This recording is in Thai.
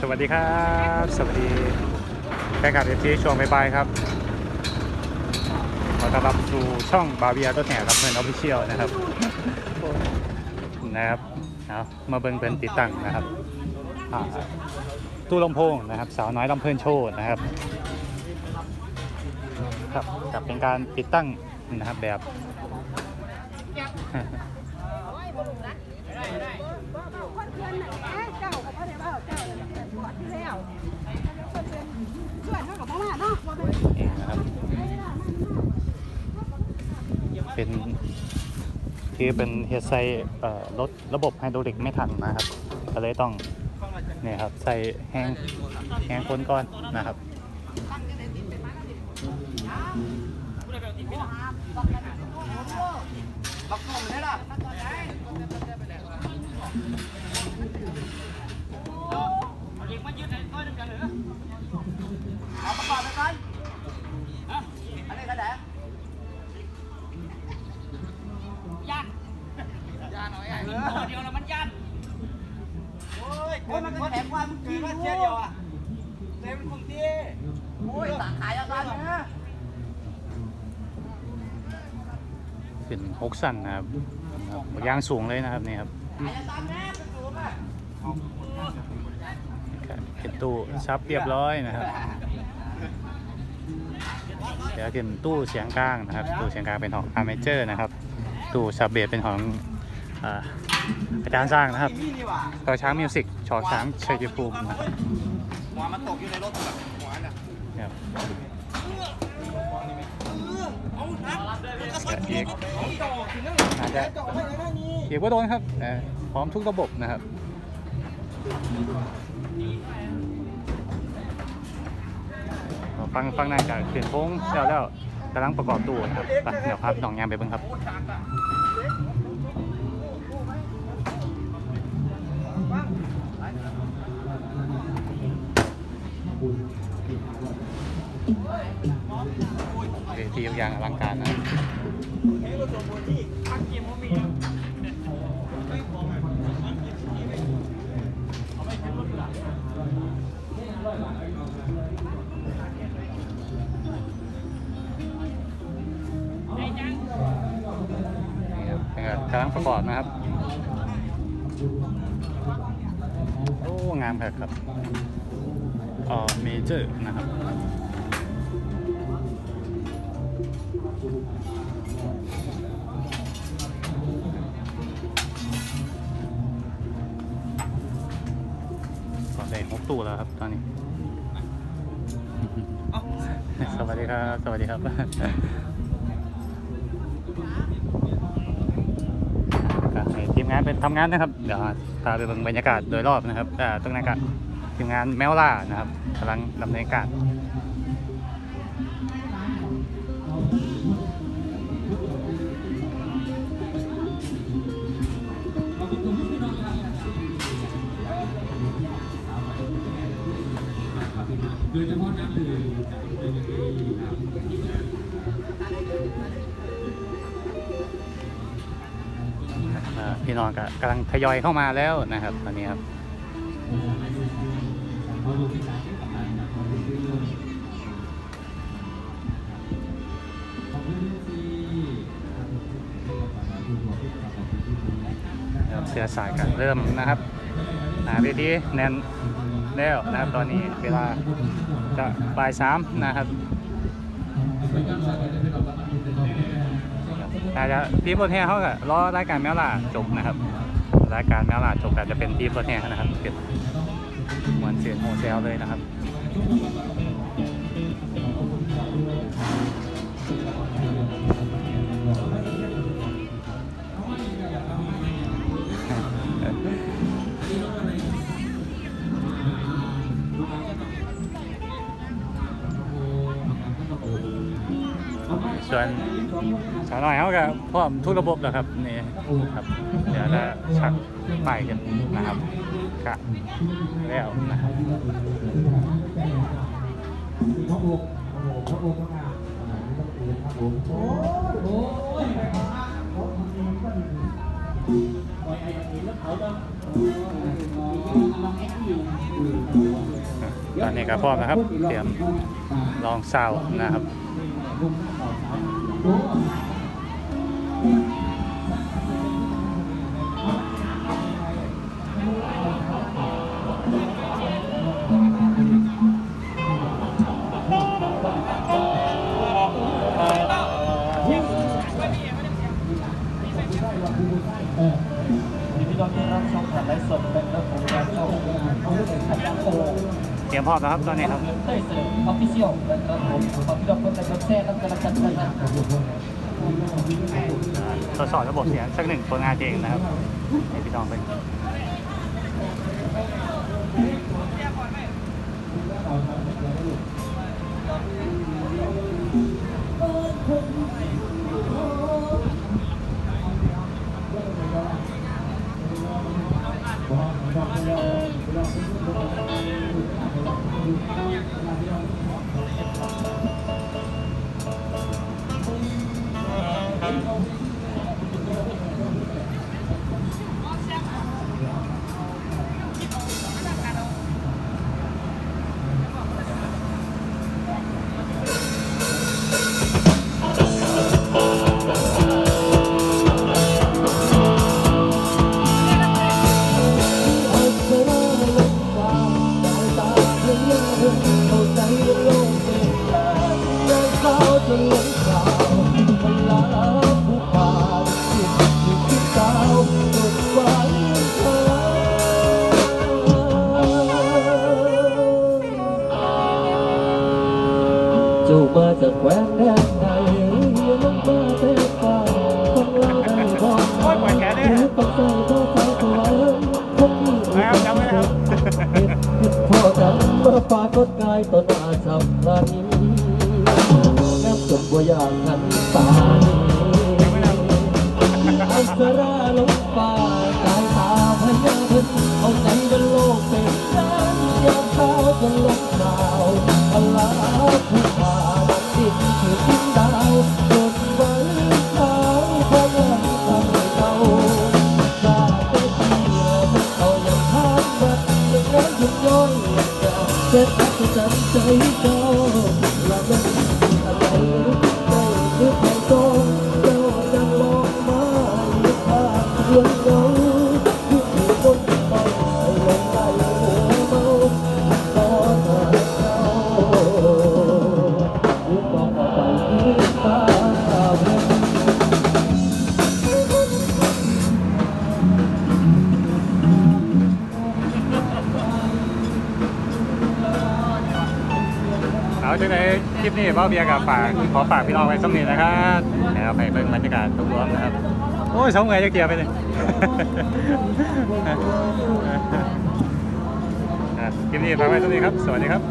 สวัสดีครับ สวัสดีแฟนคลับเอฟซีช่วงบายๆครับ ขอต้อนรับสู่ช่องบาเบียต้นแห่รับเงินออฟฟิเชียลนะครับ นะครับเอามาเบิ่งเป็นติดตั้งนะครับอ่าตู้ลำโพงนะครับสาวน้อยลำเพลินโชว์นะครับครับกับเป็นการติดตั้งนะครับแบบ คนเพื่อนน่ะแหมเจ้ากับพ่อเดี๋ยวเจ้าเจ้าเนี่ยบวชที่แล้วคนเป็นเพื่อนเท่ากับพ่อมาเนาะบ่เป็น เองนะครับ เป็น คือเป็นเฮดไซรถระบบไฮดรอลิกไม่ทันนะครับ ก็เลยต้องเนี่ยครับใส่แห้งแห้งคนก่อนนะครับเอ อ้ยสั่งขายเอากันนะเป็นฮกสันนะครับนะครับยางสูงเลยนะครับนี่ครับขายเอากันนะเป็นสูงอะเป็นตู้ซับเรียบร้อยนะครับเดี๋ยวเป็นตู้เสียงกลางนะครับ ตู้เสียงกลางเป็นของอาร์เมเจอร์นะครับ ตู้ซับเบสเป็นของอ่าอาจารย์สร้างนะครับนี่นี่ว่ะต่อช้างมิวสิกชอช้างชัยภูมินะครับหัวมันตกอยู่ในรถแบบหัวน่ะ ครับเอานับมันก็สดเอกเอาดอกถึงนั่นอาจจะดอกไม่ได้นี่เอกว่าโดนครับเอ่อพร้อมทุกระบบนะครับฟังฟังน่าจะเปลี่ยนโค้งแล้วแล้วกำลังประกอบตู้นะครับไปเดี๋ยวพาพี่น้องยามไปเบิ่งครับ เวทีอย่างอลังการนะครับนี่ครับเป็นการกำลังประกอบนะครับ โอ้ งามครับครับอ่อเมเจอร์นะครับ ตู้แล้วครับตอนนี้ สวัสดีครับ สวัสดีครับ ก็ให้ทีมงานเป็นทำงานนะครับ เดี๋ยวพาไปเบิ่งบรรยากาศโดยรอบนะครับอ่าตรงนั้นก็ทีมงานแมวล่านะครับกำลังดำเนินการ พี่น้องก็กำลังทยอยเข้ามาแล้วนะครับ ตอนนี้ครับเสือสายกันเริ่มนะครับหาเวทีแน่นแล้วนะครับตอนนี้เวลาจะบ่ายสามนะครับ อาจจะทีมรถแห่เขาก็รอรายการแมวล่าจบนะครับรายการแมวล่าจบอาจจะเป็นทีมรถแห่นะครับเป็นเหมือนเสียงโฮเซลเลยนะครับส่วน สาวน้อยเขาก็พร้อมทุกระบบแล้วครับนี่ครับ เดี๋ยวจะชักไปกันนะครับกะแล้วนะครับพระองค์โอ้โหพระองค์ก็งามครับผมโอ้โหเขาทำเองก็ดีปล่อยไอ้เห็นแล้วเขาจะลองแอคอยู่อนนี้ก็พร้อมนะครับเตรียมลองซาวนะครับ น้องที่รับชมผ่านไลฟ์สดเป็นระบบการช่องขันยักโค เตรียมพร้อมนะครับตอนนี้ครับเต้ยเสริมออฟฟิเชียลนะครับผมขอพี่น้องคนแต่คนแท้แล้วกันละกันนะทดสอบระบบเสียงสักหนึ่งผลงานเพลงนะครับให้พี่น้องเป็น avión. จูมาจากแคว้นแดนใดเฮียลงมาเต้ป่าของเราได้บอกโอ้ยปล่อยแขนด้วยนะปักใจก็ใจตัวเองพบอยู่นะครับจำไว้นะครับพ่อจำมาปากดกายต่อหน้ เจ็บอัศจ เอาจังไหนคลิปนี้เบ้าเบียร์กับฝากขอฝากพี่น้องไว้สักนิดนะครับแล้วไปเบิ่งบรรยากาศรวมๆนะครับ โอ้ยสองไงจะเกียร์ไปเลยคลิปนี้ฝากไว้สักนิดครับ สวัสดีครับ